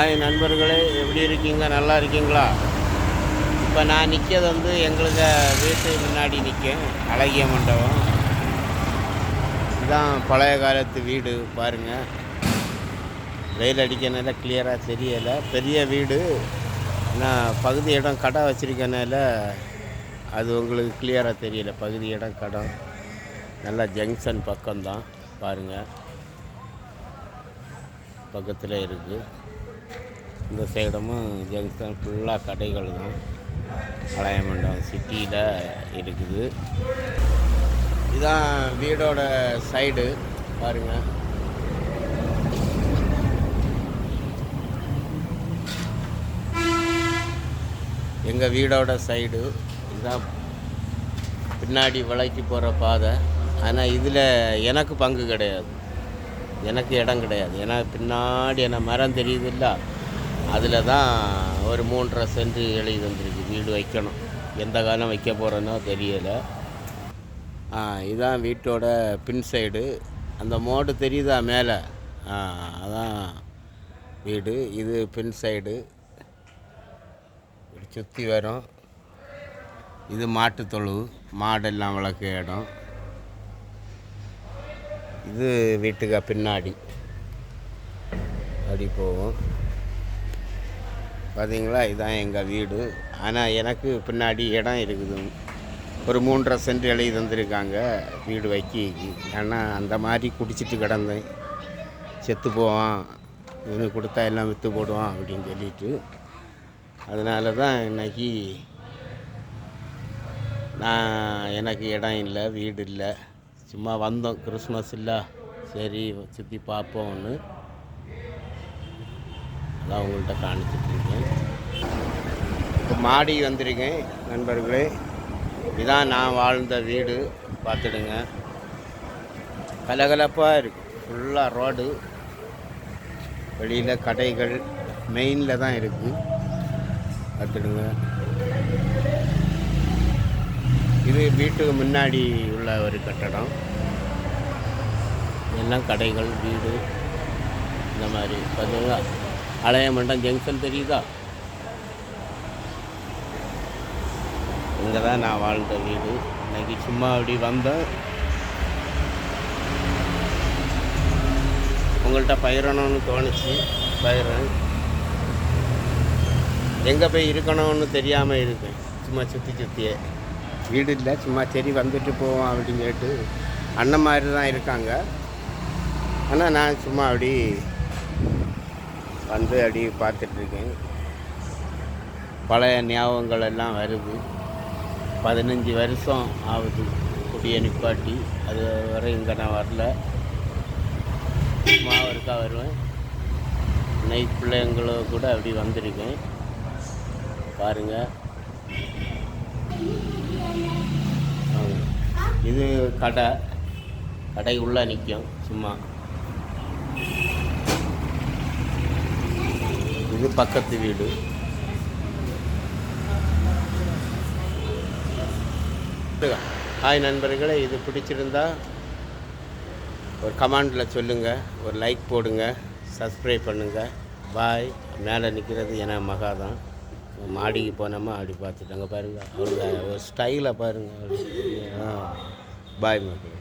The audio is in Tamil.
ஹாய் நண்பர்களே எப்படி இருக்கீங்க? நல்லா இருக்கீங்களா? இப்போ நான் நிற்கிறது வந்து எங்களுக்கு வீட்டு முன்னாடி நிற்கும் அழகிய மண்டபம். இதுதான் பழைய காலத்து வீடு பாருங்கள் வெயில் அடிக்கனால கிளியராக தெரியலை. பெரிய வீடு. நான் பகுதி இடம் கடை வச்சுருக்கனால அது உங்களுக்கு கிளியராக தெரியல. பகுதி இடம் கடை. நல்லா ஜங்ஷன் பக்கம்தான் பாருங்கள் பக்கத்தில் இருக்குது இந்த சைடமும் ஜங்ஷன் ஃபுல்லாக கடைகள் தான். பழைய மண்டபம் சிட்டியில் இருக்குது. இதான் வீடோட சைடு பாருங்கள் எங்கள் வீடோட சைடு இதுதான் பின்னாடி விலைக்கு போகிற பாதை. ஆனால் இதில் எனக்கு பங்கு கிடையாது. எனக்கு இடம் கிடையாது. ஏன்னா பின்னாடி என்ன மரம் தெரியுதுல்ல? அதில் தான் ஒரு மூன்றரை சென்ட் எழுதி வந்திருக்கு வீடு வைக்கணும். எந்த காலம் வைக்க போகிறேன்னோ தெரியலை. இதான் வீட்டோட பின் சைடு. அந்த மோடு தெரியுதா மேலே? அதான் வீடு. இது பின் சைடு. சுற்றி வரும். இது மாட்டு தொழு. மாடெல்லாம் வளர்க்க இடம். இது வீட்டுக்கு பின்னாடி. அப்படி போகும். பார்த்தீங்களா? இதுதான் எங்கள் வீடு. ஆனால் எனக்கு பின்னாடி இடம் இருக்குது. ஒரு மூன்றரை சென்ட் எழுதி தந்திருக்காங்க வீடு வைக்கி. ஏன்னா அந்த மாதிரி குடிச்சிட்டு கிடந்தேன். செத்து போவான். இவனு கொடுத்தா எல்லாம் விற்று போடுவான் அப்படின்னு சொல்லிட்டு. அதனால தான் இன்னைக்கு நான் எனக்கு இடம் இல்லை வீடு இல்லை. சும்மா வந்தோம். கிறிஸ்மஸ் இல்லை. சரி சுற்றி பார்ப்போம்னு. அதான் உங்கள்கிட்ட காணிச்சிட்ருக்கேன். இப்போ மாடி வந்திருக்கேன் நண்பர்களே. இதான் நான் வாழ்ந்த வீடு. பார்த்துடுங்க. கலகலப்பாக இருக்குது ஃபுல்லாக ரோடு. வெளியில் கடைகள் மெயினில் தான் இருக்குது பார்த்துடுங்க. இது வீட்டுக்கு முன்னாடி உள்ள ஒரு கட்டடம். எல்லாம் கடைகள் வீடு. இந்த மாதிரி. பார்த்தீங்களா அலைய மண்டம் ஜங்ஷன் தெரியுதா இங்கே தான் நான் வாழ்ந்த வீடு இன்னைக்கு சும்மா அப்படி வந்தேன் உங்கள்கிட்ட பயிரணும்னு தோணுச்சு பயிரன் எங்கே போய் இருக்கணும்னு தெரியாமல் இருக்கேன் சும்மா சுற்றி சுற்றியே வீடு இல்லை சும்மா சரி வந்துட்டு போவோம் அப்படின்னு சொல்லிட்டு அண்ணன் மாதிரி தான் இருக்காங்க ஆனால் நான் சும்மா அப்படி வந்து அப்படியே பார்த்துட்ருக்கேன். பழைய ஞாபகங்கள் எல்லாம் வருது. பதினஞ்சு வருஷம் ஆகுது குடியை நிப்பாட்டி. அது வரை இங்கே நான் வரல. சும்மா ஒருக்கா வருவேன். நைட் பிள்ளைங்களோ கூட அப்படி வந்திருக்கேன். பாருங்கள் இது கடை. கடை உள்ளே நிற்கும். சும்மா. இது பக்கத்து வீடு. ஹாய் நண்பர்களே இது பிடிச்சிருந்தா ஒரு கமாண்டில் சொல்லுங்கள் ஒரு லைக் போடுங்க சப்ஸ்கிரைப் பண்ணுங்கள் பாய் மேலே நிற்கிறது என மகா தான். மாடிக்கு போனோமா அப்படி பார்த்துட்டாங்க பாருங்கள் அவங்க ஒரு ஸ்டைலை பாருங்கள் பாய் மக்கள்